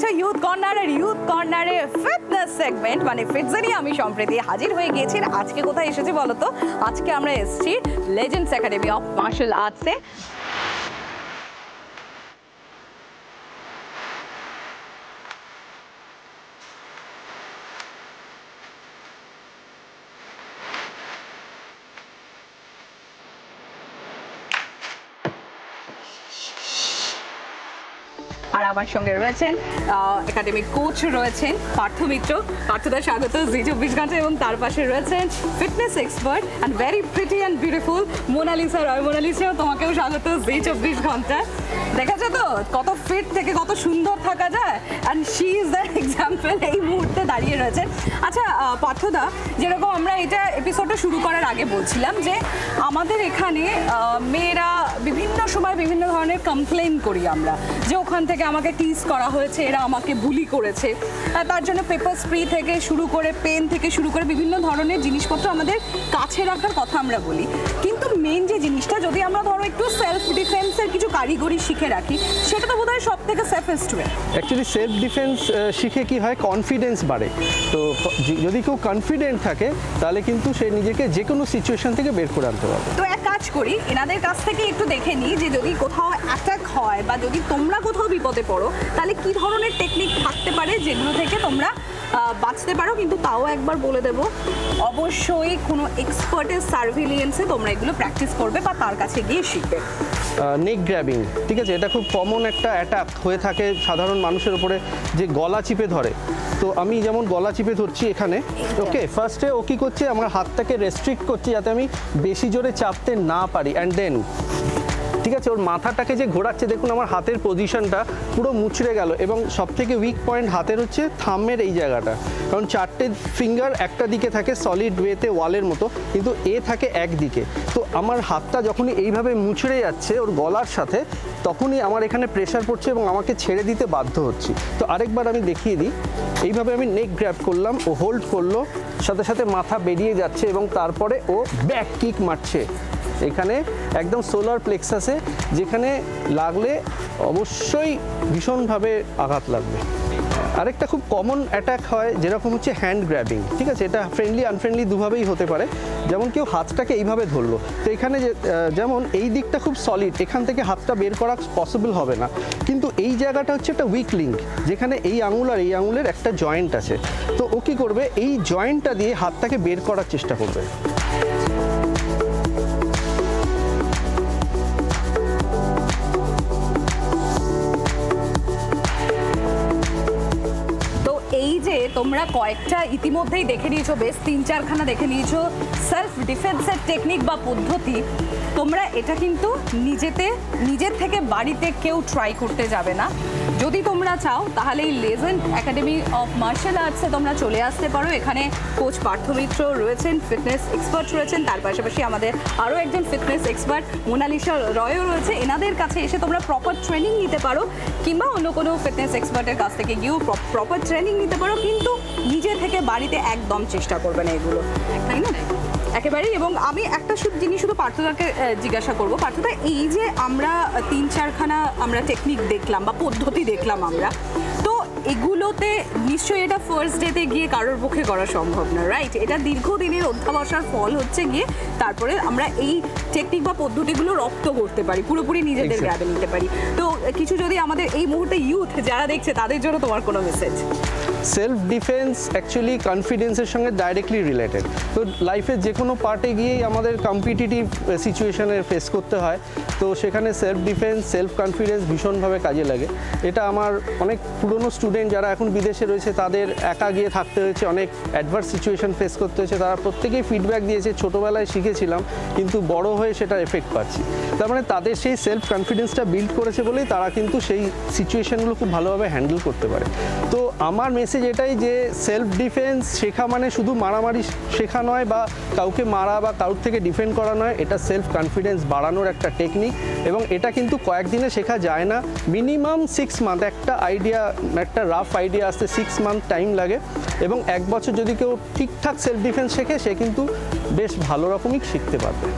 দেখছ youth corner আর youth কর্নারে ফিটনেস সেগমেন্ট মানে ফিটসে আমি সম্প্রতি হাজির হয়ে গিয়েছি। আজকে কোথায় এসেছি বলো তো? আজকে আমরা এসেছি লেজেন্ডস একাডেমি অফ মার্শাল আর্টসে আর আমার সঙ্গে রয়েছেন একাডেমিক কোচ রয়েছেন, পার্থ মিত্র। পার্থদা স্বাগত, জি চব্বিশ ঘণ্টা, এবং তার পাশে রয়েছেন fitness expert and very pretty and beautiful Monalisa Roy. মোনালিসাও তোমাকেও স্বাগত, জি চব্বিশ ঘণ্টা। দেখেছ তো, কত ফিট থেকে কত সুন্দর থাকা যায় and she is the example এই দাঁড়িয়ে রয়েছেন আচ্ছা পার্থদা, যেরকম আমরা এটা এপিসোডটা শুরু করার আগে বলছিলাম যে আমাদের এখানে মেয়েরা বিভিন্ন সময় বিভিন্ন ধরনের কমপ্লেন করি আমরা যে ওখান থেকে আমাকে টিজ করা হয়েছে, এরা আমাকে বুলি করেছে। তার জন্য পেপার স্প্রে থেকে শুরু করে পেন থেকে শুরু করে বিভিন্ন ধরনের জিনিসপত্র আমাদের কাছে রাখার কথা আমরা বলি। কিন্তু মেন যে জিনিসটা যদি আমরা ধরো একটু সেলফ ডিফেন্সের কিছু কারিগরি শিখে রাখি সেটা তো বোধহয় সব থেকে safest way actually self defence শিখে কি হয়? কনফিডেন্স বাড়ে। তো যদি কেউ কনফিডেন্ট থাকে তাহলে কিন্তু সে নিজেকে যে কোনো সিচুয়েশন থেকে বের করে আনতে পারবে। তো এক কাজ করি এনাদের কাছ থেকে একটু দেখে নিই যে যদি কোথাও অ্যাটাক হয় বা যদি তোমরা কোথাও বিপদে পড়ো তাহলে কি ধরনের টেকনিক থাকতে পারে যেগুলো থেকে তোমরা বাঁচতে পারো কিন্তু তাও একবার বলে দেবো অবশ্যই কোনো এক্সপার্টের সার্ভিলিয়েন্সে তোমরা এগুলো প্র্যাকটিস করবে বা তার কাছে গিয়ে শিখবে। নেক গ্র্যাবিং ঠিক আছে? এটা খুব কমন একটা অ্যাটাক হয়ে থাকে সাধারণ মানুষের উপরে যে গলা চিপে ধরে। তো আমি যেমন গলা চিপে ধরছি এখানে ওকে ফার্স্টে ও কী করছে? আমার হাতটাকে রেস্ট্রিক্ট করছে যাতে আমি বেশি জোরে চাপতে না পারি। অ্যান্ড দেন ঠিক আছে, ওর মাথাটাকে যে ঘোরাচ্ছে, দেখুন আমার হাতের পজিশনটা পুরো মুচড়ে গেল এবং সব থেকে উইক পয়েন্ট হাতের হচ্ছে থাম্মের এই জায়গাটা। কারণ চারটে ফিঙ্গার একটা দিকে থাকে সলিড ওয়েতে ওয়ালের মতো, কিন্তু এ থাকে একদিকে। তো আমার হাতটা যখনই এইভাবে মুচড়ে যাচ্ছে ওর গলার সাথে, তখনই আমার এখানে প্রেশার পড়ছে এবং আমাকে ছেড়ে দিতে বাধ্য হচ্ছি। তো আরেকবার আমি দেখিয়ে দিই, এইভাবে আমি নেক গ্র্যাপ করলাম, ও হোল্ড করল সাথে সাথে মাথা বেরিয়ে যাচ্ছে এবং তারপরে ও ব্যাক কিক মারছে। এখানে একদম সোলার প্লেক্সাসে যেখানে লাগলে অবশ্যই ভীষণভাবে আঘাত লাগবে। আরেকটা খুব কমন অ্যাটাক হয়, যেরকম হচ্ছে হ্যান্ড গ্র্যাবিং ঠিক আছে? এটা ফ্রেন্ডলি আনফ্রেন্ডলি দুভাবেই হতে পারে। যেমন কেউ হাতটাকে এইভাবে ধরলো, তো এখানে যেমন এই দিকটা খুব সলিড এখান থেকে হাতটা বের করা পসিবল হবে না। কিন্তু এই জায়গাটা হচ্ছে একটা উইক লিঙ্ক যেখানে এই আঙুল আর এই আঙুলের একটা জয়েন্ট আছে। তো ও কী করবে? এই জয়েন্টটা দিয়ে হাতটাকে বের করার চেষ্টা করবে। তোমরা কয়েকটা ইতিমধ্যেই দেখে নিয়েছো, বেশ তিন চারখানা দেখে নিয়েছো। সেলফ ডিফেন্সের টেকনিক বা পদ্ধতি তোমরা এটা কিন্তু নিজেতে, নিজের থেকে বাড়িতে কেউ ট্রাই করতে যাবে না। যদি তোমরা চাও, তাহলে এই লেজেন্ড একাডেমি অফ মার্শাল আর্টসে তোমরা চলে আসতে পারো। এখানে কোচ পার্থ মিত্র রয়েছেন ফিটনেস এক্সপার্ট রয়েছেন, তার পাশাপাশি আমাদের আরও একজন ফিটনেস এক্সপার্ট মোনালিসা রয়ও রয়েছে। এনাদের কাছে এসে তোমরা প্রপার ট্রেনিং নিতে পারো, কিংবা অন্য কোনো ফিটনেস এক্সপার্টের কাছ থেকে গিয়েও প্রপার ট্রেনিং নিতে পারো, কিন্তু নিজে থেকে বাড়িতে একদম চেষ্টা করবে না এগুলো। তাই না? একেবারেই এবং আমি একটা শুধু জিনিস শুধু পার্থদাকে জিজ্ঞাসা করব। পার্থদা এই যে আমরা তিন চারখানা আমরা টেকনিক দেখলাম বা পদ্ধতি দেখলাম আমরা তো এগুলোতে নিশ্চয়ই এটা ফার্স্ট ডেতে গিয়ে কারোর পক্ষে করা সম্ভব না রাইট এটা দীর্ঘদিনের অধ্যাবসার ফল হচ্ছে গিয়ে তারপরে আমরা এই টেকনিক বা পদ্ধতিগুলো রপ্ত করতে পারি পুরোপুরি নিজেদের. গ্যাবে নিতে পারি। তো কিছু যদি আমাদের এই মুহূর্তে ইউথ যারা দেখছে তাদের জন্য তোমার কোনো মেসেজ সেলফ ডিফেন্স অ্যাকচুয়ালি কনফিডেন্সের সঙ্গে ডাইরেক্টলি রিলেটেড তো লাইফের যে কোনো পার্টে গিয়েই আমাদের কম্পিটিটিভ সিচুয়েশনের ফেস করতে হয়। তো সেখানে সেলফ ডিফেন্স সেলফ কনফিডেন্স ভীষণভাবে কাজে লাগে। এটা আমার অনেক পুরনো স্টুডেন্ট যারা এখন বিদেশে রয়েছে, তাদের একা গিয়ে থাকতে হয়েছে। অনেক অ্যাডভার্স সিচুয়েশন ফেস করতে হয়েছে। তারা প্রত্যেকেই ফিডব্যাক দিয়েছে, ছোটোবেলায় শিখেছিলাম, কিন্তু বড় হয়ে সেটা এফেক্ট পাচ্ছি। তার মানে তাদের সেই সেলফ কনফিডেন্সটা বিল্ড করেছে বলেই তারা কিন্তু সেই সিচুয়েশনগুলো খুব ভালোভাবে হ্যান্ডেল করতে পারে। তো আমার মেসেজ এটাই যে সেলফ ডিফেন্স শেখা মানে শুধু মারামারি শেখা নয় বা কাউকে মারা বা কারোর থেকে ডিফেন্ড করা নয়, এটা সেলফ কনফিডেন্স বাড়ানোর একটা টেকনিক এবং এটা কিন্তু কয়েকদিনে শেখা যায় না। মিনিমাম সিক্স মান্থ একটা আইডিয়া একটা রাফ আইডিয়া আসতে সিক্স মান্থ টাইম লাগে এবং এক বছর যদি কেউ ঠিকঠাক সেলফ ডিফেন্স শেখে, সে কিন্তু বেশ ভালো রকমই শিখতে পারবে।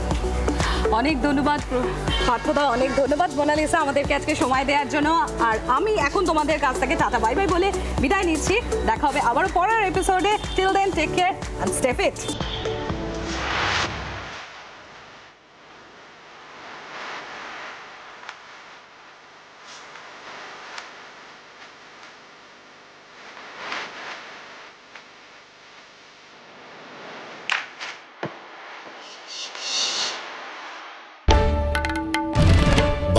অনেক ধন্যবাদ, প্র- পার্থদা, অনেক ধন্যবাদ মোনালিসা আমাদেরকে আজকে সময় দেওয়ার জন্য। আর আমি এখন তোমাদের কাছ থেকে টাটা, বাই বাই বলে বিদায় নিচ্ছি। দেখা হবে আবারও পরের এপিসোডে till then take care and step it